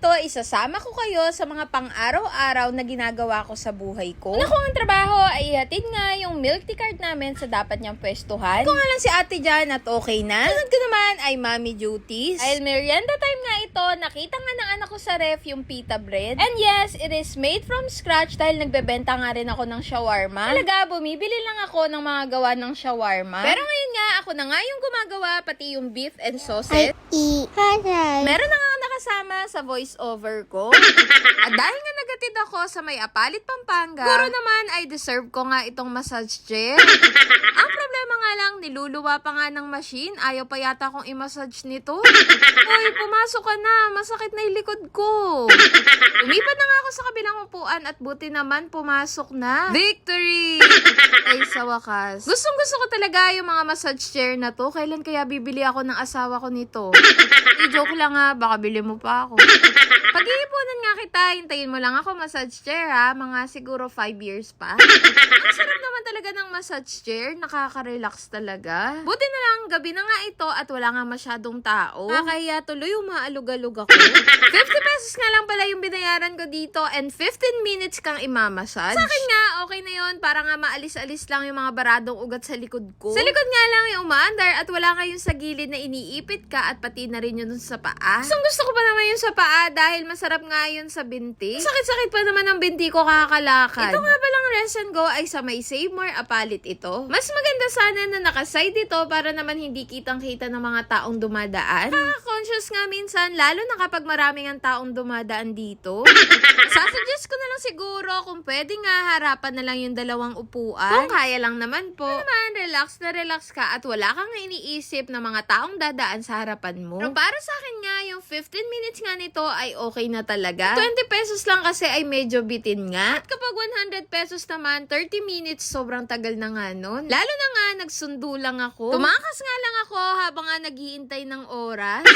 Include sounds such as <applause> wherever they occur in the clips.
to, isasama ko kayo sa mga pang-araw-araw na ginagawa ko sa buhay ko. Una kong ang trabaho ay ihatid nga yung milk tea cart namin sa dapat niyang pwestuhan. Kung nga lang si ate dyan at okay na. Sunod ko naman ay mommy duties. Dahil merienda time nga ito, nakita nga ng anak ko sa ref yung pita bread. And yes, it is made from scratch dahil nagbebenta nga rin ako ng shawarma. Talaga, bumibili lang ako ng mga gawa ng shawarma. Pero ngayon nga, ako na nga yung gumagawa, pati yung beef and sausage. Meron na nga ako nakasama sa voice-over ko. <laughs> At dahil nga nagatid ako sa may Apalit, Pampanga, siguro naman ay deserve ko nga itong massage chair. <laughs> Ang nga lang, niluluwa pa nga ng machine. Ayaw pa yata akong i-massage nito. <laughs> Hoy, pumasok ka na. Masakit na yung likod ko. Lumipat na nga ako sa kabilang upuan at buti naman pumasok na. Victory! <laughs> Ay, sa wakas. Gustong gusto ko talaga yung mga massage chair na to. Kailan kaya bibili ako ng asawa ko nito? I-joke lang ha, baka bili mo pa ako. Pag-iipunan nga kita, hintayin mo lang ako massage chair ha, mga siguro 5 years pa. Ang sarap naman talaga ng massage chair, nakaka-relax talaga. Buti na lang, gabi na nga ito at wala nga masyadong tao. Kaya tuloy umaalug-alug ako. <laughs> 50 pesos nga lang pala yung binayaran ko dito and 15 minutes kang imamassage. Sa akin nga, okay na yon para nga maalis-alis lang yung mga baradong ugat sa likod ko. Sa likod nga lang yung umaandar at wala nga yung sa gilid na iniipit ka at pati na rin yun sa paa. Gustong gusto ko pa naman yung sa paa dahil masarap nga yun sa binti. Sakit-sakit pa naman ang binti ko kakakalakad. Ito nga palang rest and go ay sa may Save More Apalit ito. Mas maganda sana na nakaside ito para naman hindi kitang-kita ng mga taong dumadaan. Nakaka-conscious nga minsan, lalo na kapag maraming ang taong dumadaan dito. <laughs> Sasuggest ko na lang siguro kung pwede nga harapan na lang yung dalawang upuan. Kung kaya lang naman po. Ano naman, relax na relax ka at wala kang iniisip na mga taong dadaan sa harapan mo. Pero para sa akin nga, 15 minutes nga nito ay okay na talaga. 20 pesos lang kasi ay medyo bitin nga. At kapag 100 pesos naman, 30 minutes, sobrang tagal na nga nun. Lalo na nga, nagsundo lang ako. Tumakas nga lang ako habang nga naghihintay ng oras. <laughs>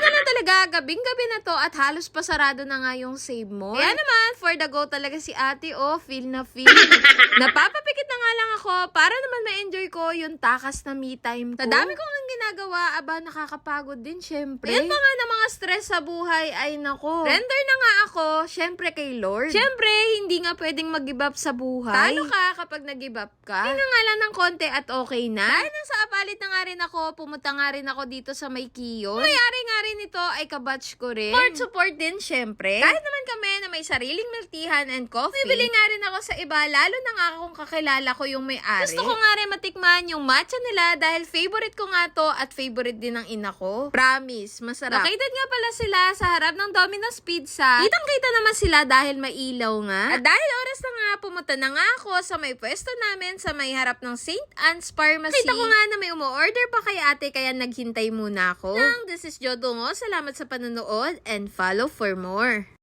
Ano na talaga, gabing-gabi na to at halos pasarado na nga yung save mo. Kaya naman, for the go talaga si ate, oh, feel na feel. <laughs> Napapapikit na nga lang ako para naman ma-enjoy ko yung takas na me time ko. Sa dami ko nga ginagawa, aba, nakakapagod din, syempre. Yan pa nga na mga stress sa buhay, ay nako. Render na nga ako, syempre kay Lord. Syempre, hindi nga pwedeng mag-give up sa buhay. Talo ka kapag nag-give up ka. Hindi nga lang ng konti at okay na. Dahil nasa apalit na nga rin ako, pumunta nga rin ako dito sa may kiyon. Mayari nga rin ito ay kabatch ko rin. Support support din, syempre. Kahit naman kami na may sariling miltihan and coffee, bibili nga rin ako sa iba, lalo na nga kung kakilala ko yung may-ari. Gusto ko nga rin matikman yung matcha nila dahil favorite ko nga to at favorite din ng ina ko. Promise, masarap. Located nga pala sila sa harap ng Domino's Pizza. Kitang-kita naman sila dahil mailaw nga. At dahil oras na nga, pumunta na nga ako sa may pwesto namin sa may harap ng St. Anne's Pharmacy. Kita ko nga na may umu-order pa kay ate kaya naghintay muna ako. Nang, this is Jodongo. Salamat sa panonood and follow for more.